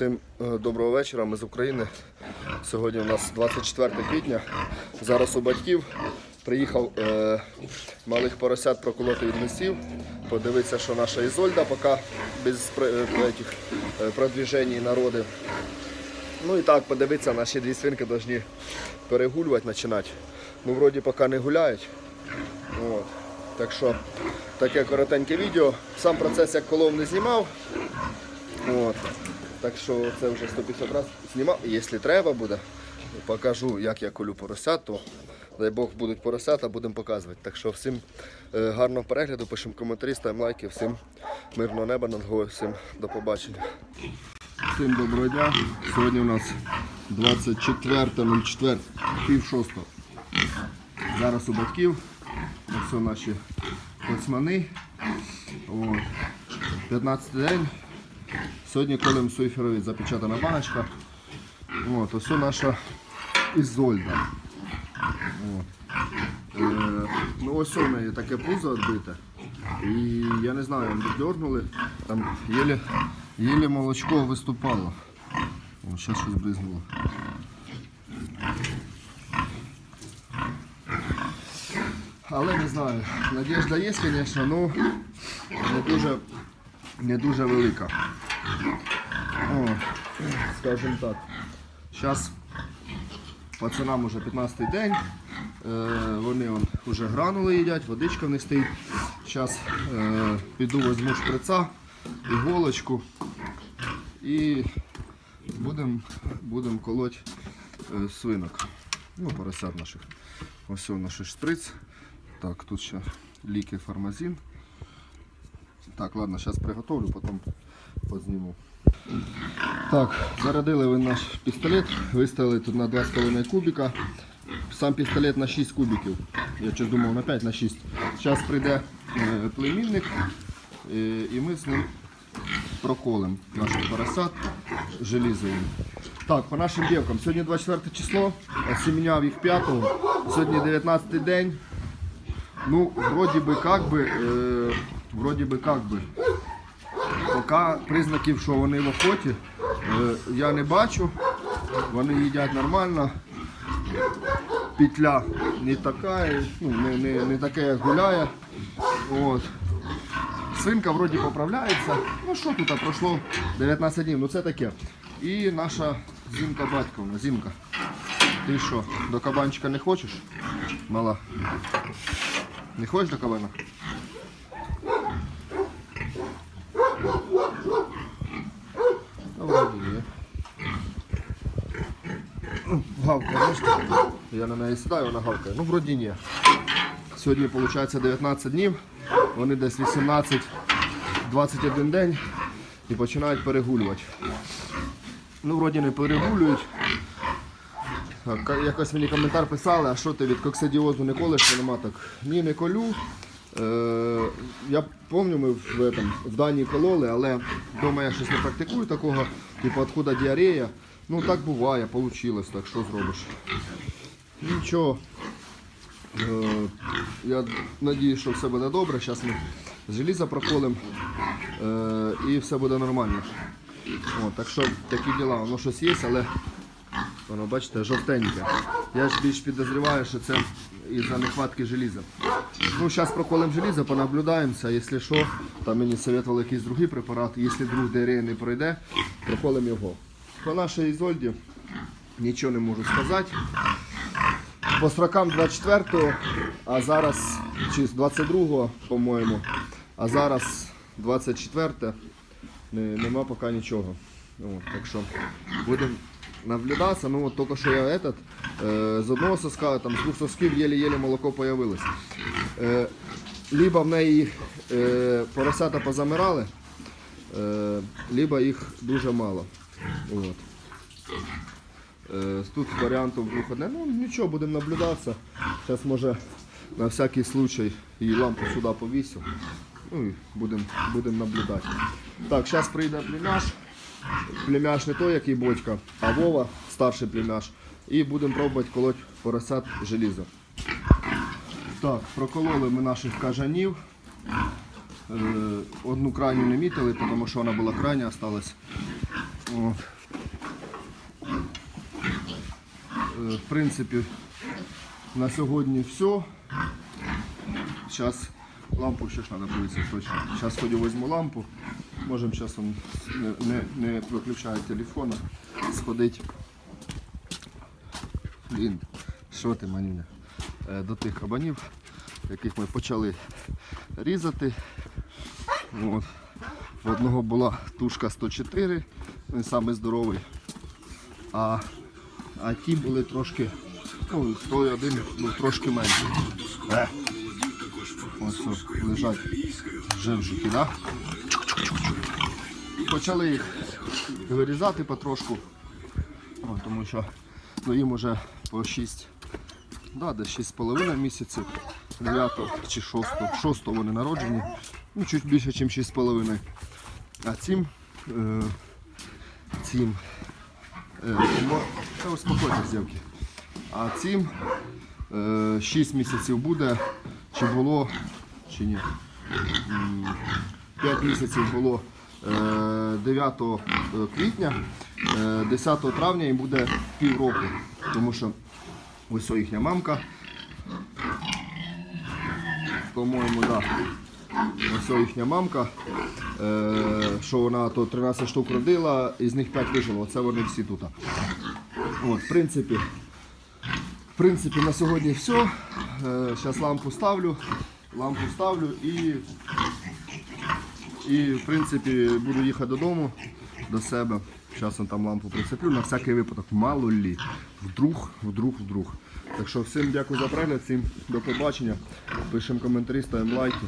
Всім е, доброго вечора. Ми з України. Сьогодні у нас 24 квітня. Зараз у батьків приїхав е, малих поросят проколоти від лисів. Подивитися, що наша Ізольда поки без е, е, продвіжень народи. Ну і так, подивитися, наші дві свинки повинні перегулювати починати. Ну, вроді поки не гуляють. От. Так що таке коротеньке відео. Сам процес як колов не знімав. От. Так що це вже 150 разів знімав. Якщо треба буде, покажу, як я колю поросят, то дай Бог будуть поросята, будемо показувати. Так що всім е, гарного перегляду, пишемо коментарі, ставимо лайки, всім мирного неба над головою, всім до побачення. Всім доброго дня. Сьогодні у нас 24.04, пів шостого. Зараз у батьків. Ось наші коцмани. 15 день. Сьогодні колем суйферові запечатана баночка. От, ось наша Ізольда. Е, ну ось у неї таке пузо відбите. І я не знаю, дернули, там єлі, єлі молочко виступало. О, зараз щось бризнуло. Але не знаю, надіжда є, звісно, ну не дуже, не дуже велика. О, скажімо так. Зараз пацанам уже 15-й день. Е, вони он, вже гранули їдять, водичка в них стоїть. Зараз е, піду візьму шприца, іголочку і будемо будем колоть е, свинок. Ну, поросят наших. Ось он наш шприц. Так, тут ще ліки фармазин. Так, ладно, зараз приготовлю, потім позніму. Так, зарядили ви наш пістолет, виставили тут на 2,5 кубика. Сам пістолет на 6 кубиків. Я щось думав на 5 на 6. Зараз прийде е, племінник е, і ми з ним проколем наших поросят желізовим. Так, по нашим дівкам. Сьогодні 24 число, осіміняв їх 5 Сьогодні 19 день. Ну, вроді би как би, е, вроді би как би. Поки признаків, що вони в охоті, е, я не бачу. Вони їдять нормально. Петля не така, ну, не, не, не таке, як гуляє. От. Свинка вроді поправляється. Ну що тут пройшло 19 днів, ну це таке. І наша зімка батьковна, зімка. Ти що, до кабанчика не хочеш? Мала. Не хочеш до кабана? Ну, вроді ні. Ну, Гавкає. Я на неї сідаю, вона гавкає. Ну, вроді ні. Сьогодні, виходить, 19 днів. Вони десь 18-21 день і починають перегулювати. Ну, вроді не перегулюють. Якось мені коментар писали, а що ти від коксидіозу не колиш, нема так. Ні, не колю. Е, я пам'ятаю, ми в, этом, в Данії кололи, але вдома я щось не практикую такого, типу откуда діарея. Ну так буває, вийшло, так що зробиш. Нічого. Е, я сподіваюся, що все буде добре. Зараз ми желізо проколимо е, і все буде нормально. О, так що такі діла, воно щось є, але Воно, бачите, жовтеньке. Я ж більш підозріваю, що це із-за нехватки желіза. Ну, зараз проколем желізо, понаблюдаємося. Якщо що, там мені советували якийсь другий препарат. Якщо друг ДРЕ не пройде, проколем його. По нашій Ізольді нічого не можу сказати. По срокам 24-го, а зараз, чи з 22-го, по-моєму, а зараз 24 не, нема поки нічого. От, так що будемо наблюдатися. Ну от тільки що я этот, е, з одного соска, там, з двох сосків єлі-єлі молоко появилось. Е, либо в неї е, поросята позамирали, е, либо їх дуже мало. От. Е, Тут варіантів двох одне. Ну нічого, будемо наблюдатися. Зараз може на всякий случай її лампу сюди повісив. Ну і будемо будем наблюдати. Так, зараз прийде племяш. Племяш не той, який бочка, а Вова, старший племяш. І будемо пробувати колоть поросят желізо. Так, прокололи ми наших кажанів. Е, Одну крайню не мітили, тому що вона була крайня, осталась В принципі, на сьогодні все. Зараз лампу ще ж треба повісити точно. Зараз ходю візьму лампу. Можемо зараз не, не, не виключаю телефона, сходити. Блін, що ти? Е, До тих кабанів, яких ми почали різати. От. В одного була тушка 104, він самий здоровий. А, а ті були трошки, ну, той один був трошки менший. Е. Ось ось лежать жевжики, да? Почали їх вирізати потрошку, О, тому що ну, їм вже по 6, да, десь 6,5 місяців, 9 чи 6, 6 вони народжені, ну, чуть більше, ніж 6,5. А цим, е, цим, е, успокойтесь, дівки. А цим е, 6 місяців буде, чи було, чи ні. 5 місяців було е, 9 квітня, е, 10 травня їм буде півроку, тому що ось їхня мамка. По-моєму, так. Да. Ось їхня мамка, е, що вона то 13 штук родила, із них 5 вижило. Оце вони всі тут. От, в принципі, в принципі, на сьогодні все. Зараз лампу ставлю, лампу ставлю і, і в принципі буду їхати додому до себе. Зараз там лампу прицеплю на всякий випадок, мало лі. Вдруг, вдруг, вдруг. Так що всім дякую за перегляд, всім до побачення. Пишемо коментарі, ставимо лайки.